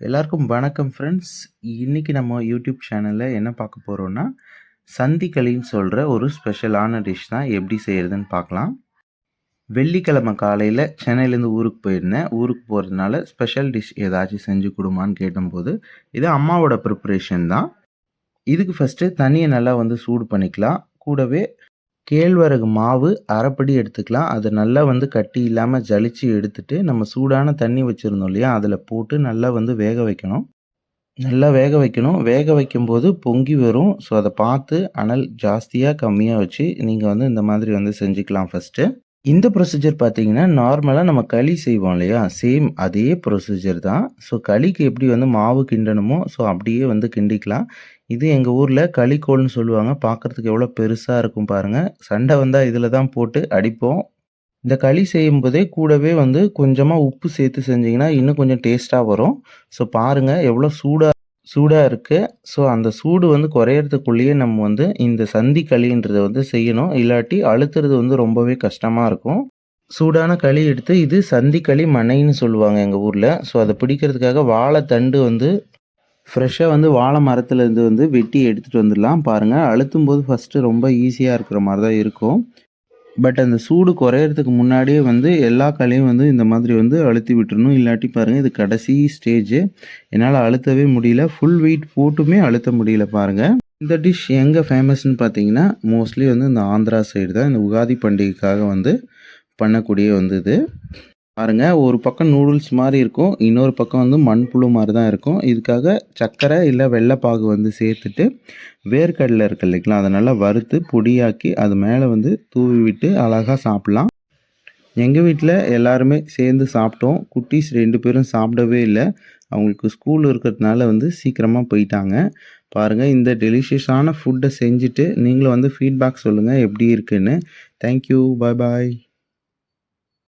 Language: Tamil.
எல்லாருக்கும் வணக்கம் ஃப்ரெண்ட்ஸ். இன்றைக்கி நம்ம யூடியூப் சேனலில் என்ன பார்க்க போகிறோன்னா சந்திக்களின்னு சொல்கிற ஒரு ஸ்பெஷலான டிஷ் தான் எப்படி செய்கிறதுன்னு பார்க்கலாம். வெள்ளிக்கிழமை காலையில் சென்னையிலேருந்து ஊருக்கு போயிருந்தேன். ஊருக்கு போகிறதுனால ஸ்பெஷல் டிஷ் ஏதாச்சும் செஞ்சு கொடுமான்னு கேட்டம்போது, இது அம்மாவோட ப்ரிப்பரேஷன் தான். இதுக்கு ஃபஸ்ட்டு தண்ணியை நல்லா வந்து சூடு பண்ணிக்கலாம். கூடவே கேழ்வரகு மாவு அரைப்படி எடுத்துக்கலாம். அது நல்லா வந்து கட்டி இல்லாமல் ஜலிச்சு எடுத்துட்டு, நம்ம சூடான தண்ணி வச்சுருந்தோம் இல்லையா? அதில் போட்டு நல்லா வந்து வேக வைக்கணும். நல்லா வேக வைக்கணும். வேக வைக்கும்போது பொங்கி வரும். ஸோ, அதை பார்த்து அனல் ஜாஸ்தியாக கம்மியாக வச்சு நீங்கள் வந்து இந்த மாதிரி வந்து செஞ்சுக்கலாம் ஃபர்ஸ்ட்டு. இந்த ப்ரொசீஜர் பார்த்தீங்கன்னா, நார்மலாக நம்ம களி செய்வோம் இல்லையா? சேம் அதே ப்ரொசீஜர் தான். ஸோ, களிக்கு எப்படி வந்து மாவு கிண்டணுமோ, ஸோ அப்படியே வந்து கிண்டிக்கலாம். இது எங்கள் ஊரில் களிக்கோல்னு சொல்லுவாங்க. பார்க்கறதுக்கு எவ்வளோ பெருசாக இருக்கும் பாருங்கள் சண்டை வந்தால் இதில் தான் போட்டு அடிப்போம். இந்த களி செய்யும் போதே கூடவே வந்து கொஞ்சமாக உப்பு சேர்த்து செஞ்சிங்கன்னா இன்னும் கொஞ்சம் டேஸ்ட்டாக வரும். ஸோ, பாருங்கள் எவ்வளோ சூடாக சூடாக இருக்குது ஸோ, அந்த சூடு வந்து குறையறதுக்குள்ளேயே நம்ம வந்து இந்த சந்தி களின்றதை வந்து செய்யணும். இல்லாட்டி அழுத்துறது வந்து ரொம்பவே கஷ்டமாக இருக்கும். சூடான களி எடுத்து இது சந்திக்களி மனைன்னு சொல்லுவாங்க எங்கள் ஊரில் ஸோ, அதை பிடிக்கிறதுக்காக வாழைத்தண்டு வந்து ஃப்ரெஷ்ஷாக வந்து வாழை மரத்துலேருந்து வந்து வெட்டி எடுத்துட்டு வந்துடலாம். பாருங்கள் அழுத்தும் போது ஃபர்ஸ்ட்டு ரொம்ப ஈஸியாக இருக்கிற மாதிரி தான் இருக்கும். பட் அந்த சூடு குறையிறதுக்கு முன்னாடியே வந்து எல்லா களியும் வந்து இந்த மாதிரி வந்து அழுத்தி விட்டுறணும். இல்லாட்டி பாருங்கள் இது கடைசி ஸ்டேஜு. என்னால் அழுத்தவே முடியல. ஃபுல் வெயிட் போட்டுமே அழுத்த முடியல பாருங்கள் இந்த டிஷ் எங்கே ஃபேமஸ்ன்னு பார்த்தீங்கன்னா, மோஸ்ட்லி வந்து இந்த ஆந்திரா சைடு தான். இந்த உகாதி பண்டிகைக்காக வந்து பண்ணக்கூடிய வந்து இது. பாருங்கள் ஒரு பக்கம் நூடுல்ஸ் மாதிரி இருக்கும். இன்னொரு பக்கம் வந்து மண்புழு மாதிரி தான் இருக்கும். இதுக்காக சர்க்கரை இல்லை வெள்ளைப்பாகு வந்து சேர்த்துட்டு, வேர்க்கடலை இருக்கு இல்லைங்களா? அதை நல்லா வறுத்து பொடியாக்கி அது மேலே வந்து தூவி விட்டு அழகாக சாப்பிட்லாம் எங்கள் வீட்டில் எல்லாருமே சேர்ந்து சாப்பிட்டோம். குட்டீஸ் ரெண்டு பேரும் சாப்பிடவே இல்லை அவங்களுக்கு ஸ்கூல் இருக்கிறதுனால வந்து சீக்கிரமாக போயிட்டாங்க. பாருங்கள் இந்த டெலிஷியஸான ஃபுட்டை செஞ்சுட்டு, நீங்களும் வந்து ஃபீட்பேக் சொல்லுங்கள் எப்படி இருக்குன்னு. Thank you. Bye bye.